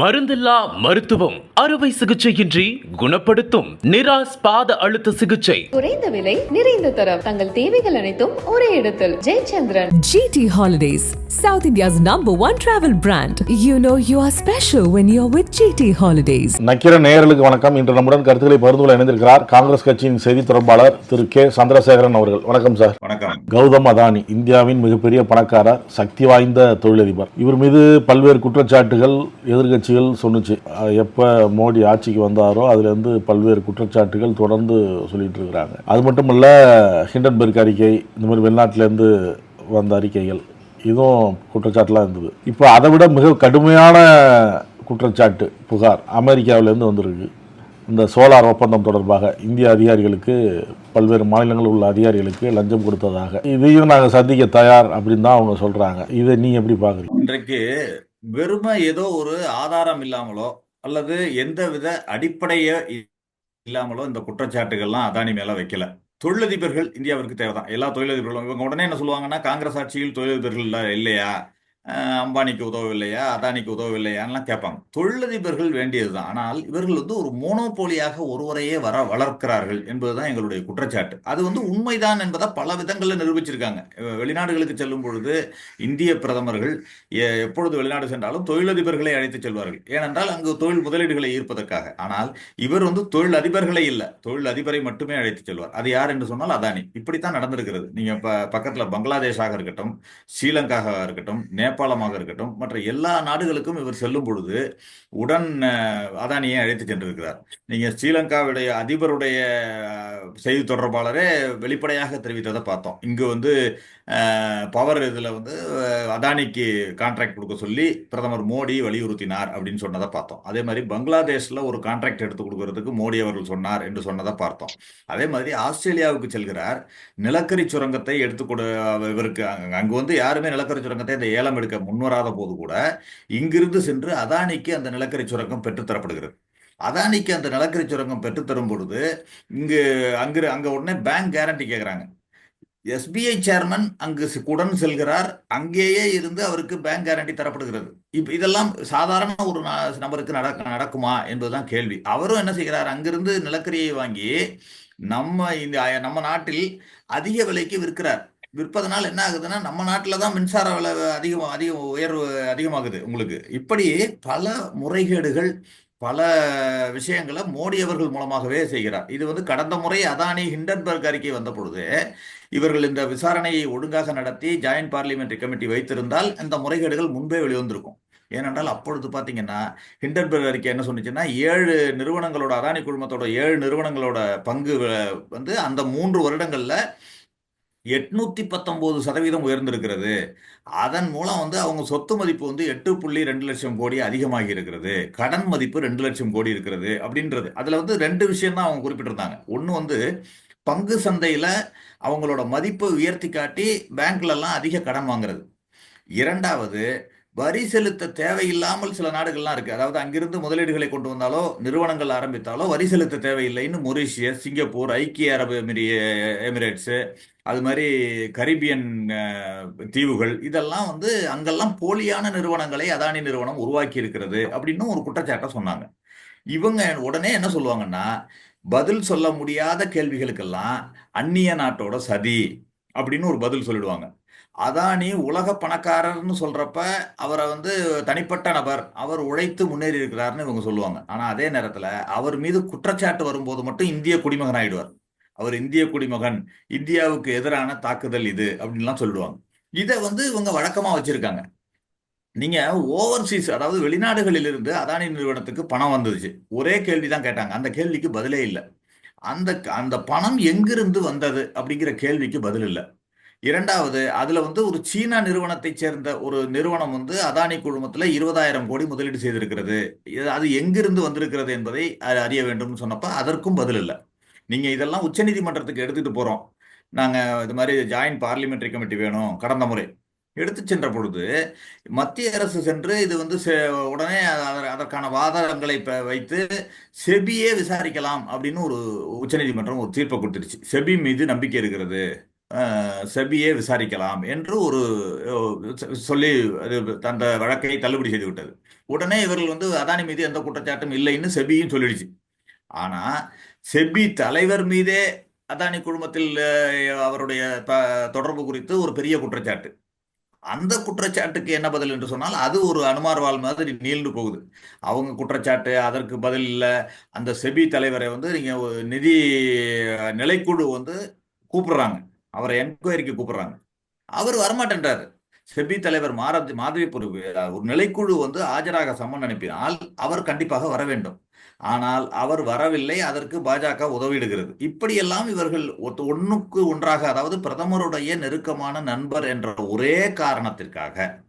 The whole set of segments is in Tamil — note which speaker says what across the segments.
Speaker 1: மருந்தில்லா மருத்துவம். அறுவை சிகிச்சையின்றி குணப்படுத்தும் நிராஸ் பாத அழுத்த சிகிச்சை.
Speaker 2: குறைந்த விலை நிறைந்த தரம். தங்கள் தேவைகள் அனைத்தும் ஒரே இடத்தில். Jayachandran.
Speaker 3: GT Holidays, South India's number one travel brand. You know you are special when you're with GT Holidays.
Speaker 4: நக்கிர நேயர்களுக்கு வணக்கம். இன்று நம்முடன் கருத்துக்களை பகிர்ந்து கொள்ள இணைந்திருக்கிறார் காங்கிரஸ் கட்சியின் செய்தி தொடர்பாளர் திரு கே. சந்திரசேகரன் அவர்கள். வணக்கம் சார்.
Speaker 5: வணக்கம்.
Speaker 4: கௌதம் அதானி இந்தியாவின் மிகப்பெரிய பணக்காரர் சக்தி வாய்ந்த தொழிலதிபர். இவர் மீது பல்வேறு குற்றச்சாட்டுகள் எதிர்க்கட்சிகள் சொன்னுச்சு. எப்ப மோடி ஆட்சிக்கு வந்தாரோ அதுல இருந்து பல்வேறு குற்றச்சாட்டுகள் தொடர்ந்து சொல்லிட்டு இருக்கிறாங்க. அது மட்டும் இல்ல ஹிண்டன்பர்க் அறிக்கை இந்த மாதிரி வெளிநாட்டுல இருந்து வந்த அறிக்கைகள் இதுவும் குற்றச்சாட்டுலாம் இருந்தது. இப்போ அதை விட மிக கடுமையான குற்றச்சாட்டு புகார் அமெரிக்காவிலேருந்து வந்திருக்கு. இந்த சோலார் ஒப்பந்தம் தொடர்பாக இந்திய அதிகாரிகளுக்கு பல்வேறு மாநிலங்களில் உள்ள அதிகாரிகளுக்கு லஞ்சம் கொடுத்ததாக. இதையும் நாங்கள் சந்திக்க தயார் அப்படின்னு தான் அவங்க சொல்கிறாங்க இதை நீ எப்படி பார்க்குறீங்க
Speaker 5: இன்றைக்கு வெறுமை ஏதோ ஒரு ஆதாரம் இல்லாமலோ அல்லது எந்த வித அடிப்படைய இ- இல்லாமலோ இந்த குற்றச்சாட்டுகள்லாம் அதானி மேலே வைக்கல. தொழிலதிபர்கள் இந்தியாவிற்கு தேவைதான். எல்லா தொழிலதிபர்களும் இவங்க உடனே என்ன சொல்லுவாங்கன்னா காங்கிரஸ் ஆட்சியில் தொழிலதிபர்கள் இல்ல- இல்லையா? அம்பானிக்கு உதவவில்லையா அதானிக்கு உதவவில்லையான்லாம் கேட்பாங்க. தொழிலதிபர்கள் வேண்டியதுதான். ஆனால் இவர்கள் வந்து ஒரு மோனோபோலியாக ஒருவரையே வர வளர்க்கிறார்கள் என்பதுதான் எங்களுடைய குற்றச்சாட்டு. அது வந்து உண்மைதான் என்பதை பல விதங்களில் நிரூபிச்சிருக்காங்க. வெளிநாடுகளுக்கு செல்லும் பொழுது இந்திய பிரதமர்கள் எ- எப்பொழுது வெளிநாடு சென்றாலும் தொழிலதிபர்களை அழைத்து செல்வார்கள். ஏனென்றால் அங்கு தொழில் முதலீடுகளை ஈர்ப்பதற்காக. ஆனால் இவர் வந்து தொழில் அதிபர்களை இல்லை. தொழில் அதிபரை மட்டுமே அழைத்து செல்வார். அது யார் என்று சொன்னால் அதானி. இப்படித்தான் நடந்திருக்கிறது. நீங்க ப பக்கத்துல பங்களாதேஷாக இருக்கட்டும் ஸ்ரீலங்காவாக இருக்கட்டும் நேபாளமாக இருக்கட்டும் மற்ற எல்லா நாடுகளுக்கும் இவர் செல்லும் பொழுது உடன் அதானியை அழைத்து சென்றிருக்கிறார். நீங்க ஸ்ரீலங்காவுடைய அதிபருடைய செய்தி தொடர்பாளரே வெளிப்படையாக தெரிவித்ததை பார்த்தோம். இங்கு வந்து பவர் இதுல வந்து அதானிக்கு கான்ட்ராக்ட் கொடுக்க சொல்லி பிரதமர் மோடி வலியுறுத்தினார் அப்படின்னு சொன்னதை பார்த்தோம். அதே மாதிரி பங்களாதேஷ்ல ஒரு கான்ட்ராக்ட் எடுத்து கொடுக்கறதுக்கு மோடி அவர்கள் சொன்னார் என்று சொன்னதை பார்த்தோம். அதே மாதிரி ஆஸ்திரேலியாவுக்கு செல்கிறார். நிலக்கரி சுரங்கத்தை எடுத்து கொடு இவருக்கு அங்க அங்க வந்து யாருமே நிலக்கரி சுரங்கத்தை இந்த ஏலம் எடுக்க முன்வராத போது கூட இங்கிருந்து சென்று அதானிக்கு அந்த நிலக்கரி சுரங்கம் பெற்றுத்தரப்படுகிறது அதானிக்கு அந்த நிலக்கரி சுரங்கம் பெற்றுத்தரும் பொழுது இங்கு அங்கு அங்க உடனே பேங்க் கேரண்டி கேட்குறாங்க எஸ்பிஐ சேர்மன் அங்கு உடன் செல்கிறார். அங்கேயே இருந்து அவருக்கு பேங்க் கேரண்டி தரப்படுகிறது. இப்போ இதெல்லாம் சாதாரண ஒரு நபருக்கு நடக்க நடக்குமா என்பதுதான் கேள்வி. அவரும் என்ன செய்கிறார்? அங்கிருந்து நிலக்கரியை வாங்கி நம்ம இந்த நம்ம நாட்டில் அதிக விலைக்கு விற்கிறார். விற்பதனால் என்ன ஆகுதுன்னா நம்ம நாட்டில் தான் மின்சார விலை அதிகம் அதிக உயர்வு அதிகமாகுது உங்களுக்கு. இப்படி பல முறைகேடுகள் பல விஷயங்களை மோடி அவர்கள் மூலமாகவே செய்கிறார். இது வந்து கடந்த முறை அதானி ஹிண்டன்பர்க் அறிக்கை வந்த பொழுது இவர்கள் இந்த விசாரணையை ஒழுங்காக நடத்தி ஜாயின்ட் பார்லிமெண்ட்ரி கமிட்டி வைத்திருந்தால் இந்த முறைகேடுகள் முன்பே வெளிவந்திருக்கும். ஏனென்றால் அப்பொழுது பார்த்தீங்கன்னா ஹிண்டன்பர்க் அறிக்கை என்ன சொன்னுச்சுன்னா ஏழு நிறுவனங்களோட அதானி குழுமத்தோட ஏழு நிறுவனங்களோட பங்கு வந்து அந்த மூன்று வருடங்களில் எட்நூத்தி பத்தொன்பது சதவீதம் உயர்ந்திருக்கிறது. அதன் மூலம் வந்து அவங்க சொத்து மதிப்பு வந்து எட்டு புள்ளி ரெண்டு லட்சம் கோடி அதிகமாகி இருக்கிறது கடன் மதிப்பு ரெண்டு லட்சம் கோடி இருக்கிறது அப்படின்றது. அதுல வந்து ரெண்டு விஷயம் தான் அவங்க குறிப்பிட்டிருந்தாங்க. ஒன்று வந்து பங்கு சந்தையில அவங்களோட மதிப்பை உயர்த்தி காட்டி பேங்க்ல எல்லாம் அதிக கடன் வாங்குறது. இரண்டாவது வரி செலுத்த தேவையில்லாமல் சில நாடுகள்லாம் இருக்கு. அதாவது அங்கிருந்து முதலீடுகளை கொண்டு வந்தாலோ நிறுவனங்கள் ஆரம்பித்தாலோ வரி செலுத்த தேவையில்லைன்னு மொரிஷியஸ் சிங்கப்பூர் ஐக்கிய அரபு எமிரி எமிரேட்ஸ் அது மாதிரி கரீபியன் தீவுகள் இதெல்லாம் வந்து அங்கெல்லாம் போலியான நிறுவனங்களை அதானி நிறுவனம் உருவாக்கி இருக்கிறது அப்படின்னு ஒரு குற்றச்சாட்டை சொன்னாங்க. இவங்க உடனே என்ன சொல்லுவாங்கன்னா பதில் சொல்ல முடியாத கேள்விகளுக்கெல்லாம் அந்நிய நாட்டோட சதி அப்படின்னு ஒரு பதில் சொல்லிடுவாங்க. அதானி உலக பணக்காரர்னு சொல்றப்ப அவரை வந்து தனிப்பட்ட நபர் அவர் உழைத்து முன்னேறி இருக்கிறாருன்னு இவங்க சொல்லுவாங்க. ஆனா அதே நேரத்துல அவர் மீது குற்றச்சாட்டு வரும்போது மட்டும் இந்திய குடிமகன் ஆயிடுவார். அவர் இந்திய குடிமகன் இந்தியாவுக்கு எதிரான தாக்குதல் இது அப்படின்லாம் சொல்லிடுவாங்க இதை வந்து இவங்க வழக்கமா வச்சிருக்காங்க. நீங்க ஓவர்சீஸ் அதாவது வெளிநாடுகளிலிருந்து அதானி நிறுவனத்துக்கு பணம் வந்துச்சு ஒரே கேள்வி தான் கேட்டாங்க. அந்த கேள்விக்கு பதிலே இல்லை. அந்த அந்த பணம் எங்கிருந்து வந்தது அப்படிங்கிற கேள்விக்கு பதில் இல்லை. இரண்டாவது அதுல வந்து ஒரு சீனா நிறுவனத்தை சேர்ந்த ஒரு நிறுவனம் வந்து அதானி குழுமத்துல இருபதாயிரம் கோடி முதலீடு செய்திருக்கிறது. இது அது எங்கிருந்து வந்திருக்கிறது என்பதை அறிய வேண்டும்னு சொன்னப்ப அதற்கும் பதில் இல்லை. நீங்க இதெல்லாம் உச்சநீதிமன்றத்துக்கு எடுத்துட்டு போறோம். நாங்க இது மாதிரி ஜாயின்ட் பார்லிமெண்ட்ரி கமிட்டி வேணும் கடந்த முறை. எடுத்து சென்ற பொழுது மத்திய அரசு சென்று இது வந்து செ- உடனே அதற்கான வாதங்களை வைத்து செபியே விசாரிக்கலாம் அப்படின்னு ஒரு உச்சநீதிமன்றம் ஒரு தீர்ப்பை கொடுத்துருச்சு செபி மீது நம்பிக்கை இருக்கிறது. செபியே விசாரிக்கலாம் என்று ஒரு சொல்லி அது அந்த வழக்கை தள்ளுபடி செய்து விட்டது. உடனே இவர்கள் வந்து அதானி மீது எந்த குற்றச்சாட்டும் இல்லைன்னு செபியும் சொல்லிடுச்சு. ஆனால் செபி தலைவர் மீதே அதானி குழுமத்தில் அவருடைய தொடர்பு குறித்து ஒரு பெரிய குற்றச்சாட்டு. அந்த குற்றச்சாட்டுக்கு என்ன பதில் என்று சொன்னால் அது ஒரு அனுமார்வால் மாதிரி நீண்டு போகுது. அவங்க குற்றச்சாட்டு அதற்கு பதில் இல்லை. அந்த செபி தலைவரை வந்து நீங்கள் நிதி நிலைக்குழு வந்து கூப்பிடுறாங்க. அவரை என்கொயரிக்கு கூப்பிடுறாங்க. அவர் வரமாட்டேன்றாரு. செபி தலைவர் மாரதி மாதவிபுரி ஒரு நிலைக்குழு வந்து ஆஜராக சம்மன் அனுப்பினால் அவர் கண்டிப்பாக வர வேண்டும். ஆனால் அவர் வரவில்லை அதற்கு பாஜக உதவிடுகிறது. இப்படியெல்லாம் இவர்கள் ஒத்து- ஒன்றாக அதாவது பிரதமருடைய நெருக்கமான நண்பர் என்ற ஒரே காரணத்திற்காக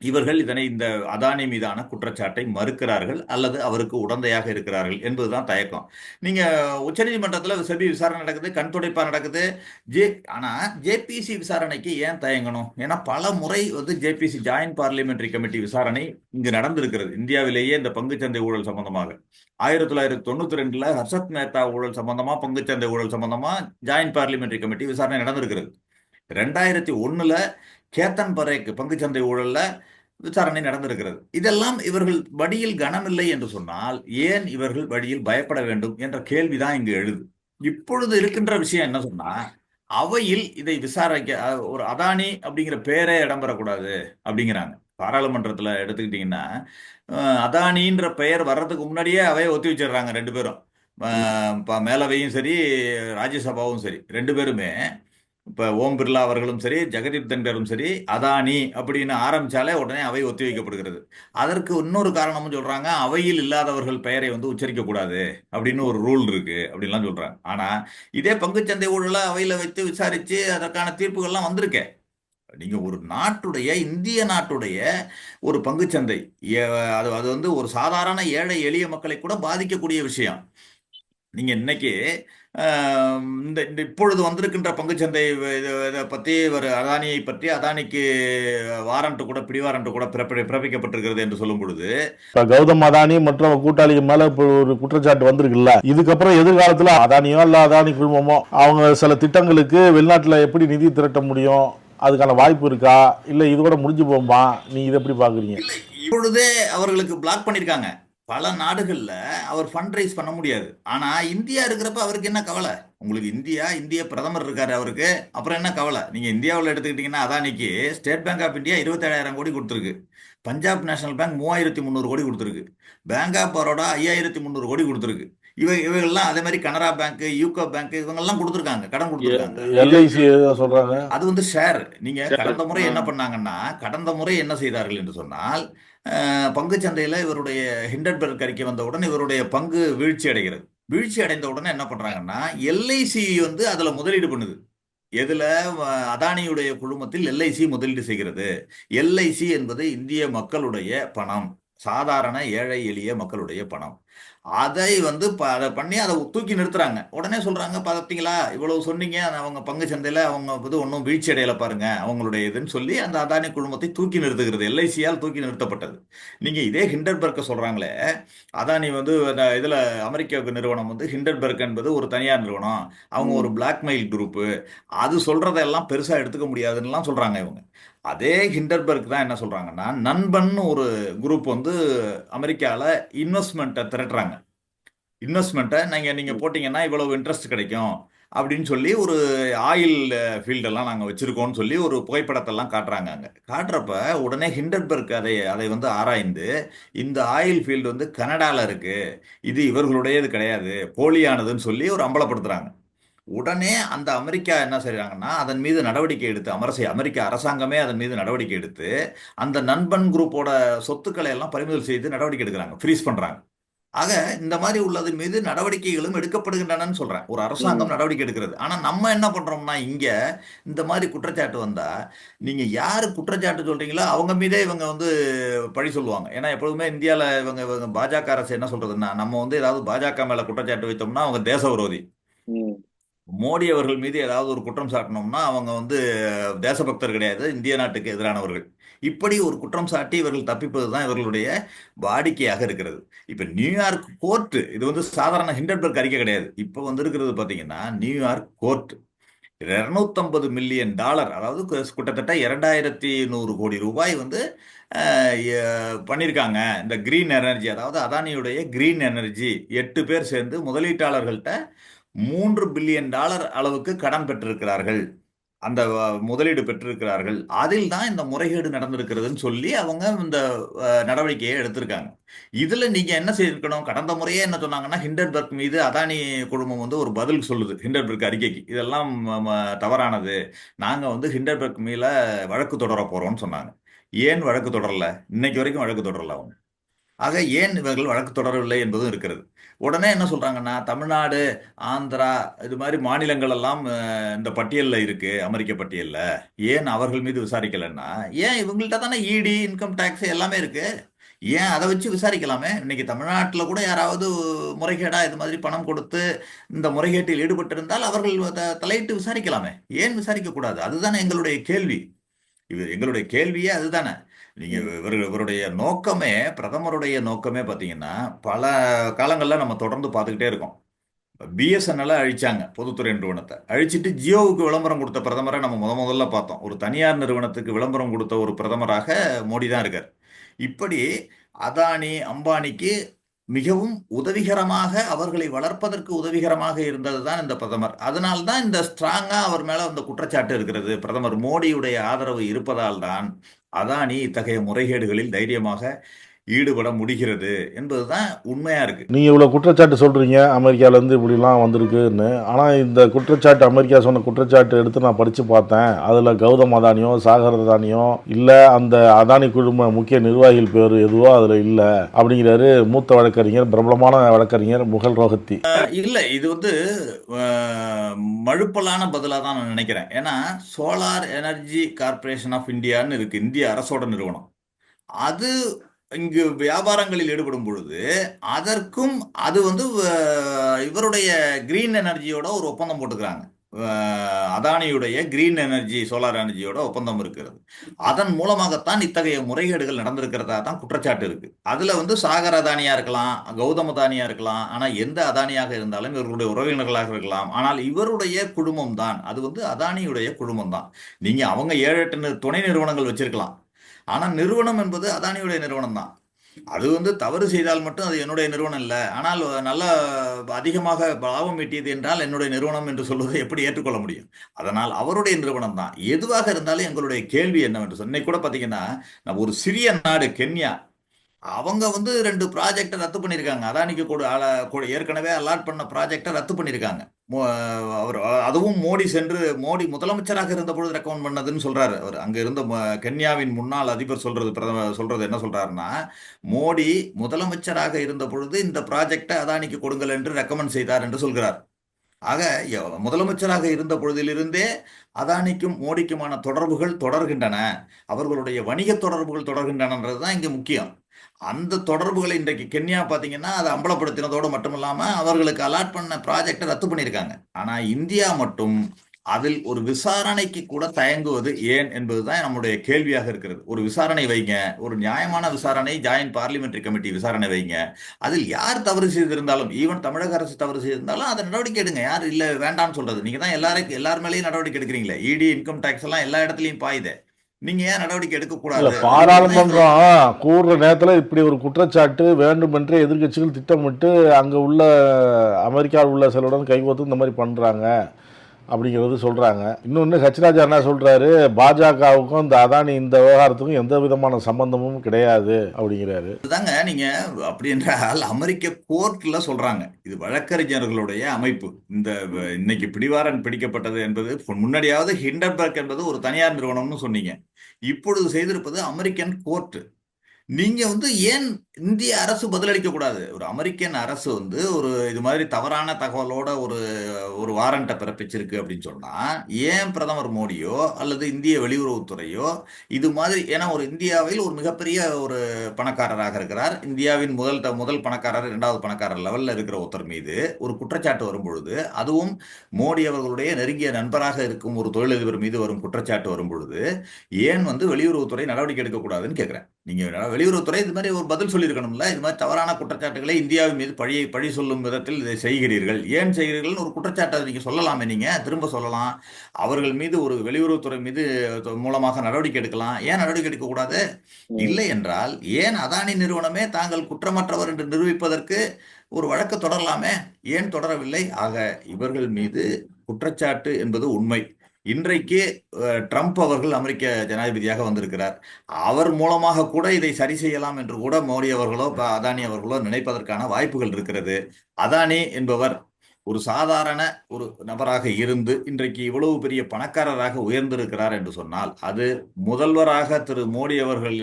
Speaker 5: இவர்கள் இதனை இந்த அதானி மீதான குற்றச்சாட்டை மறுக்கிறார்கள் அல்லது அவருக்கு உடந்தையாக இருக்கிறார்கள் என்பதுதான் தயக்கம். நீங்க உச்சநீதிமன்றத்தில் செபி விசாரணை நடக்குது கண் துடைப்பா நடக்குது. ஜே ஆனா ஜேபிசி விசாரணைக்கு ஏன் தயங்கணும்? ஏன்னா பல முறை வந்து ஜேபிசி ஜாயின்ட் பார்லிமெண்டரி கமிட்டி விசாரணை இங்கு நடந்திருக்கிறது. இந்தியாவிலேயே இந்த பங்குச்சந்தை ஊழல் சம்பந்தமாக. ஆயிரத்தி தொள்ளாயிரத்தி தொண்ணூத்தி ரெண்டுல ஹர்ஷத் மேத்தா ஊழல் சம்பந்தமா பங்குச்சந்தை ஊழல் சம்பந்தமா ஜாயின்ட் பார்லிமெண்டரி கமிட்டி விசாரணை நடந்திருக்கிறது. ரெண்டாயிரத்தி ஒண்ணுல கேத்தன் பரேக் பங்குச்சந்தை ஊழல்ல விசாரணை நடந்திருக்கிறது. இதெல்லாம் இவர்கள் வழியில் கனமில்லை என்று சொன்னால் ஏன் இவர்கள் வழியில் பயப்பட வேண்டும் என்ற கேள்விதான் இங்கு எழுது. இப்பொழுது இருக்கின்ற விஷயம் என்ன சொன்னா அவையில் இதை விசாரிக்க ஒரு அதானி அப்படிங்கிற பேரே இடம்பெறக்கூடாது அப்படிங்கிறாங்க. பாராளுமன்றத்துல எடுத்துக்கிட்டீங்கன்னா அதானின்ற பெயர் வர்றதுக்கு முன்னாடியே அவையை ஒத்தி வச்சிடுறாங்க ரெண்டு பேரும். மேலவையும் சரி ராஜ்யசபாவும் சரி ரெண்டு பேருமே இப்போ ஓம் பிர்லா அவர்களும் சரி ஜெகதீப் தன்கரும் சரி அதானி அப்படின்னு ஆரம்பித்தாலே உடனே அவை ஒத்தி வைக்கப்படுகிறது அதற்கு இன்னொரு காரணமும் சொல்கிறாங்க அவையில் இல்லாதவர்கள் பெயரை வந்து உச்சரிக்கக்கூடாது அப்படின்னு ஒரு ரூல் இருக்குது அப்படின்லாம் சொல்கிறாங்க ஆனால் இதே பங்குச்சந்தை ஊழலை அவையில் வைத்து விசாரித்து அதற்கான தீர்ப்புகள்லாம் வந்திருக்கேன் நீங்கள் ஒரு நாட்டுடைய இந்திய நாட்டுடைய ஒரு பங்குச்சந்தை ஏ- அது அது வந்து ஒரு சாதாரண ஏழை எளிய மக்களை கூட பாதிக்கக்கூடிய விஷயம். நீங்க இன்னைக்கு இந்த இந்த இப்பொழுது வந்திருக்கின்ற பங்குச்சந்தை இத இத பத்தி ஒரு அதானியை பற்றி அதானிக்கு வாரண்ட் கூட பிடிவாரண்ட் கூட பிறப்பி பிறப்பிக்கப்பட்டிருக்கிறது என்று சொல்லும் பொழுது
Speaker 4: கௌதம் அதானி மற்றும் கூட்டாளிகள் மேல இப்போ ஒரு குற்றச்சாட்டு வந்திருக்குல்ல. இதுக்கப்புறம் எதிர்காலத்துல அதானியோ இல்ல அதானி குழுமமோ அவங்க சில திட்டங்களுக்கு வெளிநாட்டுல எப்படி நிதி திரட்ட முடியும்? அதுக்கான வாய்ப்பு இருக்கா? இல்ல இதோட முடிஞ்சு போகுமா? நீ இதை எப்படி பாக்குறீங்க?
Speaker 5: இல்லை இப்பொழுதே அவர்களுக்கு பிளாக் பண்ணிருக்காங்க. பல நாடுகள்ல அவர் ஃபண்ட் ரைஸ் பண்ண முடியாது. ஆனா இந்தியா இருக்கிறப்ப அவருக்கு என்ன கவலை? உங்களுக்கு இந்தியா இந்திய பிரதமர் இருக்காரு அவருக்கு. அப்புறம் என்ன கவலை? நீங்க இந்தியாவில் எடுத்துக்கிட்டீங்கன்னா அதானிக்கு ஸ்டேட் பேங்க் ஆஃப் இந்தியா இருபத்தேழாயிரம் கோடி கொடுத்துருக்கு. பஞ்சாப் நேஷனல் பேங்க் மூவாயிரத்தி முந்நூறு கோடி கொடுத்துருக்கு. பேங்க் ஆஃப் பரோடா ஐயாயிரத்தி முந்நூறு கோடி கொடுத்துருக்கு. இவ இவங்கெல்லாம் அதே மாதிரி கனரா பேங்க் யூகோ பேங்க் இவங்கெல்லாம் கொடுத்துருக்காங்க. கடன் கொடுத்துருக்காங்க.
Speaker 4: சொல்றாங்க.
Speaker 5: அது வந்து ஷேர். நீங்க கடந்த முறை என்ன பண்ணாங்கன்னா கடந்த முறை என்ன செய்தார்கள் என்று சொன்னால் பங்கு சந்தையில் இவருடைய ஹிண்டன்பர்க் அறிக்கை வந்தவுடன் இவருடைய பங்கு வீழ்ச்சி அடைகிறது. வீழ்ச்சி அடைந்த உடனே என்ன பண்ணுறாங்கன்னா எல்ஐசி வந்து அதில் முதலீடு பண்ணுது. எதில்? அதானியுடைய குழுமத்தில் எல்ஐசி முதலீடு செய்கிறது. எல்ஐசி என்பது இந்திய மக்களுடைய பணம். சாதாரண ஏழை எளிய மக்களுடைய பணம். அதை வந்து ப- அதை பண்ணி அதை தூக்கி நிறுத்துறாங்க. உடனே சொல்றாங்க பார்த்தீங்களா? இவ்வளவு சொன்னீங்க. அவங்க பங்கு சந்தையில அவங்க வந்து ஒன்றும் வீழ்ச்சி அடையல பாருங்க. அவங்களுடைய இதுன்னு சொல்லி அந்த அதானி குழுமத்தை தூக்கி நிறுத்துகிறது. எல்ஐசியால் தூக்கி நிறுத்தப்பட்டது. நீங்க இதே ஹிண்டன்பர்க்க சொல்றாங்களே அதானி வந்து இதுல அமெரிக்க நிறுவனம் வந்து ஹிண்டன்பர்க் என்பது ஒரு தனியார் நிறுவனம். அவங்க ஒரு பிளாக்மெயில் குரூப் அது சொல்றதெல்லாம் பெருசா எடுத்துக்க முடியாதுன்னுலாம் சொல்றாங்க இவங்க. அதே ஹிண்டன்பர்க் தான் என்ன சொல்றாங்கன்னா நண்பன் ஒரு குரூப் வந்து அமெரிக்கால இன்வெஸ்ட்மெண்ட்டை திரட்டுறாங்க. இன்வெஸ்ட்மெண்ட்டை நீங்க நீங்க போட்டீங்கன்னா இவ்வளவு இன்ட்ரெஸ்ட் கிடைக்கும் அப்படின்னு சொல்லி ஒரு ஆயில் ஃபீல்டெல்லாம் நாங்கள் வச்சிருக்கோம்னு சொல்லி ஒரு புகைப்படத்தெல்லாம் காட்டுறாங்க அங்கே. காட்டுறப்ப உடனே ஹிண்டன்பர்க் அதை அதை வந்து ஆராய்ந்து இந்த ஆயில் ஃபீல்டு வந்து கனடால இருக்கு இது இவர்களுடையது கிடையாது போலியானதுன்னு சொல்லி ஒரு அம்பலப்படுத்துறாங்க. உடனே அந்த அமெரிக்கா என்ன செய்றாங்கன்னா அதன் மீது நடவடிக்கை எடுத்து அமரசை அமெரிக்க அரசாங்கமே அதன் மீது நடவடிக்கை எடுத்து அந்த நண்பன் குரூப்போட சொத்துக்களை எல்லாம் பறிமுதல் செய்து நடவடிக்கை எடுக்கிறாங்க ஃப்ரீஸ் பண்றாங்க. ஆக இந்த மாதிரி உள்ளது மீது நடவடிக்கைகளும் எடுக்கப்படுகின்றனன்னு சொல்றேன். ஒரு அரசாங்கம் நடவடிக்கை எடுக்கிறது. ஆனா நம்ம என்ன பண்றோம்னா இங்க இந்த மாதிரி குற்றச்சாட்டு வந்தா நீங்க யாரு குற்றச்சாட்டு சொல்றீங்களோ அவங்க மீதே இவங்க வந்து பழி சொல்லுவாங்க. ஏன்னா எப்பொழுதுமே இந்தியால இவங்க இவங்க பாஜக அரசு என்ன சொல்றதுன்னா நம்ம வந்து ஏதாவது பாஜக மேல குற்றச்சாட்டு வைத்தோம்னா அவங்க தேச விரோதி. மோடி அவர்கள் மீது ஏதாவது ஒரு குற்றம் சாட்டினோம்னா அவங்க வந்து தேசபக்தர் கிடையாது இந்திய நாட்டுக்கு எதிரானவர்கள். இப்படி ஒரு குற்றம் சாட்டி இவர்கள் தப்பிப்பது தான் இவர்களுடைய வாடிக்கையாக இருக்கிறது. இப்போ நியூயார்க் கோர்ட்டு இது வந்து சாதாரண ஹிண்டன்பர்க் அறிக்கை கிடையாது. இப்போ வந்திருக்கிறது பார்த்தீங்கன்னா நியூயார்க் கோர்ட். 250 மில்லியன் டாலர் அதாவது கிட்டத்தட்ட இரண்டாயிரத்தி நூறு கோடி ரூபாய் வந்து பண்ணியிருக்காங்க இந்த கிரீன் எனர்ஜி அதாவது அதானியுடைய கிரீன் எனர்ஜி. எட்டு பேர் சேர்ந்து முதலீட்டாளர்கள்ட்ட மூன்று பில்லியன் டாலர் அளவுக்கு கடன் பெற்றிருக்கிறார்கள். அந்த முதலீடு பெற்றிருக்கிறார்கள். அதில் தான் இந்த முறைகேடு நடந்திருக்கிறதுன்னு சொல்லி அவங்க இந்த நடவடிக்கையை எடுத்திருக்காங்க. இதில் நீங்கள் என்ன செய்திருக்கணும்? கடந்த முறையே என்ன சொன்னாங்கன்னா ஹிண்டன்பர்க் மீது அதானி குழுமம் வந்து ஒரு பதில் சொல்லுது ஹிண்டன்பர்க் அறிக்கைக்கு. இதெல்லாம் ம- தவறானது. நாங்கள் வந்து ஹிண்டன்பர்க் மீல வழக்கு தொடர போகிறோம்னு சொன்னாங்க. ஏன் வழக்கு தொடரல? இன்னைக்கு வரைக்கும் வழக்கு தொடரல அவங்க. ஆக ஏன் இவர்கள் வழக்கு தொடரவில்லை என்பதும் இருக்கிறது. உடனே என்ன சொல்கிறாங்கன்னா தமிழ்நாடு ஆந்திரா இது மாதிரி மாநிலங்கள் எல்லாம் இந்த பட்டியலில் இருக்கு அமெரிக்க பட்டியலில். ஏன் அவர்கள் மீது விசாரிக்கலைன்னா ஏன் இவங்கள்ட்ட தானே இடி இன்கம் டேக்ஸ் எல்லாமே இருக்கு. ஏன் அதை வச்சு விசாரிக்கலாமே? இன்னைக்கு தமிழ்நாட்டில் கூட யாராவது முறைகேடா இது மாதிரி பணம் கொடுத்து இந்த முறைகேட்டில் ஈடுபட்டிருந்தால் அவர்கள் த- தலையிட்டு விசாரிக்கலாமே. ஏன் விசாரிக்க கூடாது அதுதானே எங்களுடைய கேள்வி. இது எங்களுடைய கேள்வியே அதுதானே. நீங்க இவர் இவருடைய நோக்கமே பிரதமருடைய நோக்கமே பார்த்தீங்கன்னா பல காலங்களில் நம்ம தொடர்ந்து பார்த்துக்கிட்டே இருக்கோம். பிஎஸ்என்எல் அழிச்சாங்க பொதுத்துறை நிறுவனத்தை. அழிச்சிட்டு ஜியோவுக்கு விளம்பரம் கொடுத்த பிரதமரை நம்ம முத முதல்ல பார்த்தோம். ஒரு தனியார் நிறுவனத்துக்கு விளம்பரம் கொடுத்த ஒரு பிரதமராக மோடி தான் இருக்கார். இப்படி அதானி அம்பானிக்கு மிகவும் உதவிகரமாக அவர்களை வளர்ப்பதற்கு உதவிகரமாக இருந்தது தான் இந்த பிரதமர். அதனால் தான் இந்த ஸ்ட்ராங்காக அவர் மேலே அந்த குற்றச்சாட்டு இருக்கிறது. பிரதமர் மோடியுடைய ஆதரவு இருப்பதால் தான் அதானி இத்தகைய முறைகேடுகளில் தைரியமாக ஈடுபட முடிகிறது என்பதுதான் உண்மையா இருக்கு.
Speaker 4: நீங்கள் இவ்வளோ குற்றச்சாட்டு சொல்கிறீங்க அமெரிக்காவிலேருந்து இப்படிலாம் வந்திருக்குன்னு. ஆனால் இந்த குற்றச்சாட்டு அமெரிக்கா சொன்ன குற்றச்சாட்டு எடுத்து நான் படித்து பார்த்தேன். அதில் கௌதம் அதானியோ சாகர் அதானியோ இல்லை அந்த அதானி குழும முக்கிய நிர்வாகிகள் பேர் எதுவோ அதில் இல்லை அப்படிங்கிறாரு மூத்த வழக்கறிஞர் பிரபலமான வழக்கறிஞர் முகல் ரோஹத்தி.
Speaker 5: இல்ல இது வந்து மழுப்பலான பதிலா தான் நான் நினைக்கிறேன். ஏன்னா சோலார் எனர்ஜி கார்ப்பரேஷன் ஆஃப் இந்தியான்னு இருக்கு இந்திய அரசோட நிறுவனம். அது இங்கு வியாபாரங்களில் ஈடுபடும் பொழுது அதற்கும் அது வந்து இவருடைய கிரீன் எனர்ஜியோட ஒரு ஒப்பந்தம் போட்டுக்கிறாங்க. அதானியுடைய கிரீன் எனர்ஜி சோலார் எனர்ஜியோட ஒப்பந்தம் இருக்கிறது. அதன் மூலமாகத்தான் இத்தகைய முறைகேடுகள் நடந்திருக்கிறதா தான் குற்றச்சாட்டு இருக்கு. அதுல வந்து சாகர் அதானியா இருக்கலாம் கௌதம் அதானியா இருக்கலாம் ஆனா எந்த அதானியாக இருந்தாலும் இவர்களுடைய உறவினர்களாக இருக்கலாம். ஆனால் இவருடைய குழுமம் தான் அது வந்து அதானியுடைய குழுமம் தான் நீங்க அவங்க ஏழு எட்டு துணை நிறுவனங்கள் வச்சிருக்கலாம். ஆனால் நிறுவனம் என்பது அதானியுடைய நிறுவனம் தான். அது வந்து தவறு செய்தால் மட்டும் அது என்னுடைய நிறுவனம் இல்லை. ஆனால் நல்ல அதிகமாக லாபம் ஈட்டியது என்றால் என்னுடைய நிறுவனம் என்று சொல்வதை எப்படி ஏற்றுக்கொள்ள முடியும்? அதனால் அவருடைய நிறுவனம் தான். எதுவாக இருந்தாலும் எங்களுடைய கேள்வி என்னவென்று சொன்ன கூட பார்த்தீங்கன்னா நான் ஒரு சிறிய நாடு கென்யா. அவங்க வந்து ரெண்டு ப்ராஜெக்டை ரத்து பண்ணியிருக்காங்க அதானிக்கு கூட கூட ஏற்கனவே அலாட் பண்ண ப்ராஜெக்டை ரத்து பண்ணியிருக்காங்க அவர் அதுவும் மோடி சென்று மோடி முதலமைச்சராக இருந்த பொழுது ரெக்கமெண்ட் பண்ணதுன்னு சொல்றாரு அவர். அங்க இருந்த ம- கென்யாவின் முன்னாள் அதிபர் சொல்றது பிரதமர் சொல்றது என்ன சொல்றாருன்னா மோடி முதலமைச்சராக இருந்த பொழுது இந்த ப்ராஜெக்டை அதானிக்கு கொடுங்கள் என்று ரெக்கமெண்ட் செய்தார் என்று சொல்கிறார். ஆக முதலமைச்சராக இருந்த பொழுதிலிருந்தே அதானிக்கும் மோடிக்குமான தொடர்புகள் தொடர்கின்றன. அவர்களுடைய வணிக தொடர்புகள் தொடர்கின்றனன்றது தான் இங்கே முக்கியம். அந்த தொடர்புகளை இன்றைக்கு கென்யா பார்த்தீங்கன்னா அதை அம்பலப்படுத்தினதோடு மட்டும் இல்லாமல் அவர்களுக்கு அலாட் பண்ண ப்ராஜெக்டை ரத்து பண்ணியிருக்காங்க. ஆனால் இந்தியா மட்டும் அதில் ஒரு விசாரணைக்கு கூட தயங்குவது ஏன் என்பதுதான் நம்முடைய கேள்வியாக இருக்கிறது. ஒரு விசாரணை வைங்க. ஒரு நியாயமான விசாரணை ஜாயின்ட் பார்லிமெண்ட்ரி கமிட்டி விசாரணை வைங்க. அதில் யார் தவறு செய்திருந்தாலும் ஈவன் தமிழக அரசு தவறு செய்திருந்தாலும் அதை நடவடிக்கை எடுங்க. யார் இல்லை வேண்டாம்னு சொல்றது. நீங்க தான் எல்லாருக்கும் எல்லார் மேலேயும் நடவடிக்கை எடுக்கிறீங்களே. இடி இன்கம் டேக்ஸ் எல்லாம் எல்லா இடத்துலையும் பாயுதே. நீங்க ஏன் நடவடிக்கை எடுக்க
Speaker 4: இல்ல
Speaker 5: கூடாது
Speaker 4: பாராளுமன்றம் கூடுற நேரத்துல இப்படி ஒரு குற்றச்சாட்டு வேண்டுமென்றே எதிர்க்கட்சிகள் திட்டமிட்டு அங்க உள்ள அமெரிக்காவில் உள்ள சிலருடன் கைகோத்து இந்த மாதிரி பண்றாங்க. அப்படிங்கிறது சொல்கிறாங்க இன்னொன்று ஹச்ராஜா என்ன சொல்கிறாரு பாஜகவுக்கும் இந்த அதானி இந்த விவகாரத்துக்கும் எந்த விதமான சம்பந்தமும் கிடையாது அப்படிங்கிறாரு.
Speaker 5: இதுதாங்க நீங்கள் அப்படி என்றால் அமெரிக்க கோர்ட்டில் சொல்கிறாங்க இது வழக்கறிஞர்களுடைய அமைப்பு. இந்த வ- இன்னைக்கு பிடிவாரன் பிடிக்கப்பட்டது என்பது முன்னாடியாவது ஹிண்டன்பர்க் என்பது ஒரு தனியார் நிறுவனம்னு சொன்னீங்க. இப்பொழுது செய்திருப்பது அமெரிக்கன் கோர்ட்டு. நீங்கள் வந்து ஏன் இந்திய அரசு பதிலளிக்க கூடாது. ஒரு அமெரிக்கன் அரசு வந்து ஒரு இது மாதிரி தவறான தகவலோட ஒரு ஒரு வாரண்ட்டை பிறப்பிச்சிருக்கு அப்படின்னு சொன்னா ஏன் பிரதமர் மோடியோ அல்லது இந்திய வெளியுறவுத்துறையோ இது மாதிரி ஏன்னா ஒரு இந்தியாவில் ஒரு மிகப்பெரிய ஒரு பணக்காரராக இருக்கிறார். இந்தியாவின் முதல் த- முதல் பணக்காரர் இரண்டாவது பணக்காரர் லெவல்ல இருக்கிற ஒருத்தர் மீது ஒரு குற்றச்சாட்டு வரும்பொழுது அதுவும் மோடி அவர்களுடைய நெருங்கிய நண்பராக இருக்கும் ஒரு தொழிலதிபர் மீது வரும் குற்றச்சாட்டு வரும்பொழுது ஏன் வந்து வெளியுறவுத்துறை நடவடிக்கை எடுக்கக்கூடாதுன்னு கேட்கிறேன் நீங்க வெளியுறவுத்துறை இது மாதிரி ஒரு பதில் சொல்லி சொல்லியிருக்கணும்ல இது மாதிரி தவறான குற்றச்சாட்டுகளை இந்தியாவின் மீது பழியை பழி சொல்லும் விதத்தில் இதை செய்கிறீர்கள். ஏன் செய்கிறீர்கள்னு ஒரு குற்றச்சாட்டை நீங்க சொல்லலாமே நீங்க. திரும்ப சொல்லலாம். அவர்கள் மீது ஒரு வெளியுறவுத்துறை மீது மூலமாக நடவடிக்கை எடுக்கலாம். ஏன் நடவடிக்கை எடுக்க கூடாது இல்லை என்றால் ஏன் அதானி நிறுவனமே தாங்கள் குற்றமற்றவர் என்று நிரூபிப்பதற்கு ஒரு வழக்கு தொடரலாமே? ஏன் தொடரவில்லை? ஆக இவர்கள் மீது குற்றச்சாட்டு என்பது உண்மை. இன்றைக்கு ட்ரம்ப் அவர்கள் அமெரிக்க ஜனாதிபதியாக வந்திருக்கிறார். அவர் மூலமாக கூட இதை சரி செய்யலாம் என்று கூட மோடி அவர்களோ அதானி அவர்களோ நினைப்பதற்கான வாய்ப்புகள் இருக்கிறது. அதானி என்பவர் ஒரு சாதாரண ஒரு நபராக இருந்து இன்றைக்கு இவ்வளவு பெரிய பணக்காரராக உயர்ந்திருக்கிறார் என்று சொன்னால் அது முதல்வராக திரு மோடி அவர்கள்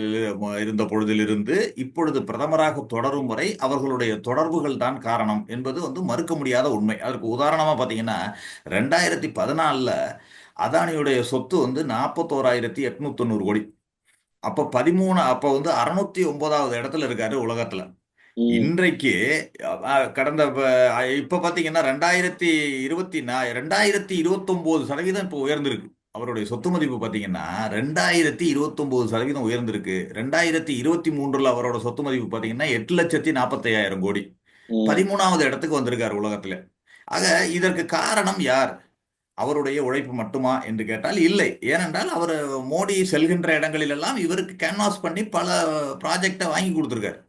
Speaker 5: இருந்த பொழுதிலிருந்து இப்பொழுது பிரதமராக தொடரும் வரை அவர்களுடைய தொடர்புகள் தான் காரணம் என்பது வந்து மறுக்க முடியாத உண்மை. அதற்கு உதாரணமாக பார்த்தீங்கன்னா ரெண்டாயிரத்தி பதினாலில் அதானியுடைய சொத்து வந்து நாற்பத்தோராயிரத்தி எட்நூத்தி தொண்ணூறு கோடி. அப்ப பதிமூணு அப்ப வந்து அறுநூத்தி ஒன்பதாவது இடத்துல இருக்காரு உலகத்துல. இன்றைக்கு கடந்த இப்ப பாத்தீங்கன்னா ரெண்டாயிரத்தி இருபத்தி நா ரெண்டாயிரத்தி இருபத்தி ஒன்பது சதவீதம் இப்போ உயர்ந்திருக்கு. அவருடைய சொத்து மதிப்பு பாத்தீங்கன்னா ரெண்டாயிரத்தி இருபத்தி ஒன்பது சதவீதம் உயர்ந்திருக்கு. ரெண்டாயிரத்தி இருபத்தி மூன்றுல அவரோட சொத்து மதிப்பு பாத்தீங்கன்னா எட்டு லட்சத்தி நாற்பத்தி ஐயாயிரம் கோடி பதிமூணாவது இடத்துக்கு வந்திருக்காரு உலகத்துல. ஆக இதற்கு காரணம் யார்? அவருடைய உழைப்பு மட்டுமா என்று கேட்டால் இல்லை. ஏனென்றால் அவர் மோடி செல்கின்ற இடங்களிலெல்லாம் இவருக்கு கேன்வாஸ் பண்ணி பல ப்ராஜெக்டை வாங்கி கொடுத்துருக்காரு.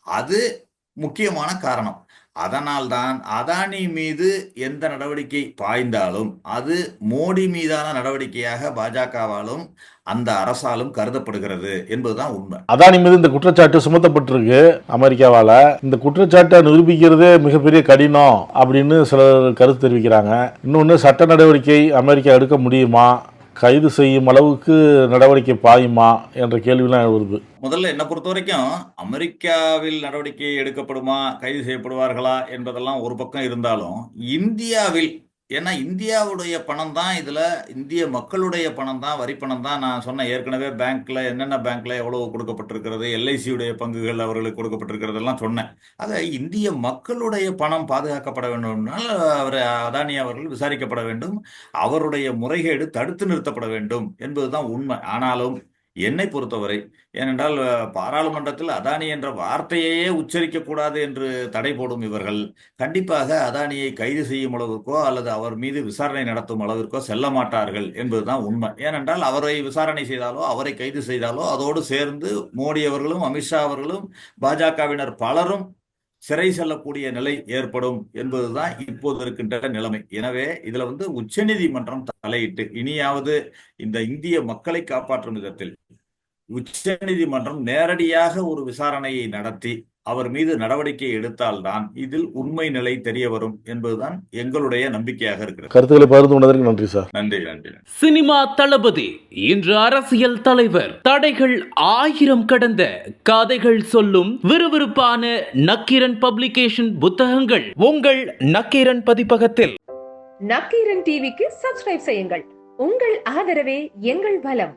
Speaker 5: அது முக்கியமான காரணம். அதனால்தான் அதானி மீது எந்த நடவடிக்கை பாய்ந்தாலும் அது மோடி மீதான நடவடிக்கையாக பாஜகவாலும் அந்த அரசாலும் கருதப்படுகிறது என்பதுதான் உண்மை.
Speaker 4: அதானி மீது இந்த குற்றச்சாட்டு சுமத்தப்பட்டிருக்கு அமெரிக்காவால. இந்த குற்றச்சாட்டை நிரூபிக்கிறதே மிகப்பெரிய கடினம் அப்படின்னு சிலர் கருத்து தெரிவிக்கிறாங்க. இன்னொன்று சட்ட நடவடிக்கை அமெரிக்கா எடுக்க முடியுமா? கைது செய்யும் அளவுக்கு நடவடிக்கை பாயுமா என்ற கேள்விலாம் வருது
Speaker 5: முதல்ல என்னை பொறுத்த வரைக்கும் அமெரிக்காவில் நடவடிக்கை எடுக்கப்படுமா கைது செய்யப்படுவார்களா என்பதெல்லாம் ஒரு பக்கம் இருந்தாலும் இந்தியாவில் ஏன்னா இந்தியாவுடைய பணம் தான் இதில் இந்திய மக்களுடைய பணம் தான் வரி பணம் தான். நான் சொன்ன ஏற்கனவே பேங்க்கில் என்னென்ன பேங்க்கில் எவ்வளோ கொடுக்கப்பட்டிருக்கிறது எல்ஐசியுடைய பங்குகள் அவர்களுக்கு கொடுக்கப்பட்டிருக்கிறதெல்லாம் சொன்னேன். ஆக இந்திய மக்களுடைய பணம் பாதுகாக்கப்பட வேண்டும்னால் அவர் அதானி அவர்கள் விசாரிக்கப்பட வேண்டும். அவருடைய முறைகேடு தடுத்து நிறுத்தப்பட வேண்டும் என்பதுதான் உண்மை. ஆனாலும் என்னை பொறுத்தவரை ஏனென்றால் பாராளுமன்றத்தில் அதானி என்ற வார்த்தையையே உச்சரிக்கக்கூடாது என்று தடை போடும் இவர்கள் கண்டிப்பாக அதானியை கைது செய்யும் அளவிற்கோ அல்லது அவர் மீது விசாரணை நடத்தும் அளவிற்கோ செல்ல மாட்டார்கள் என்பதுதான் உண்மை. ஏனென்றால் அவரை விசாரணை செய்தாலோ அவரை கைது செய்தாலோ அதோடு சேர்ந்து மோடி அவர்களும் அமித்ஷா அவர்களும் பாஜகவினர் பலரும் சிறை செல்லக்கூடிய நிலை ஏற்படும் என்பதுதான் இப்போது இருக்கின்ற நிலைமை. எனவே இதுல வந்து உச்சநீதிமன்றம் தலையிட்டு இனியாவது இந்த இந்திய மக்களை காப்பாற்றும் விதத்தில் உச்சநீதிமன்றம் நேரடியாக ஒரு விசாரணையை நடத்தி அவர் மீது நடவடிக்கை எடுத்தால்தான் இதில் உண்மை நிலை தெரிய வரும் என்பதுதான் எங்களுடைய நம்பிக்கையாக இருக்கிறது.
Speaker 4: கருத்துக்களை பகிர்ந்து கொண்டதற்கு நன்றி சார்.
Speaker 5: நன்றி நன்றி
Speaker 1: சினிமா தளபதி இன்று அரசியல் தலைவர். தடைகள் ஆயிரம் கடந்த கதைகள் சொல்லும் விறுவிறுப்பான நக்கீரன் பப்ளிகேஷன் புத்தகங்கள் உங்கள் நக்கீரன் பதிப்பகத்தில்.
Speaker 6: நக்கீரன் டிவிக்கு சப்ஸ்கிரைப் செய்யுங்கள். உங்கள் ஆதரவே எங்கள் பலம்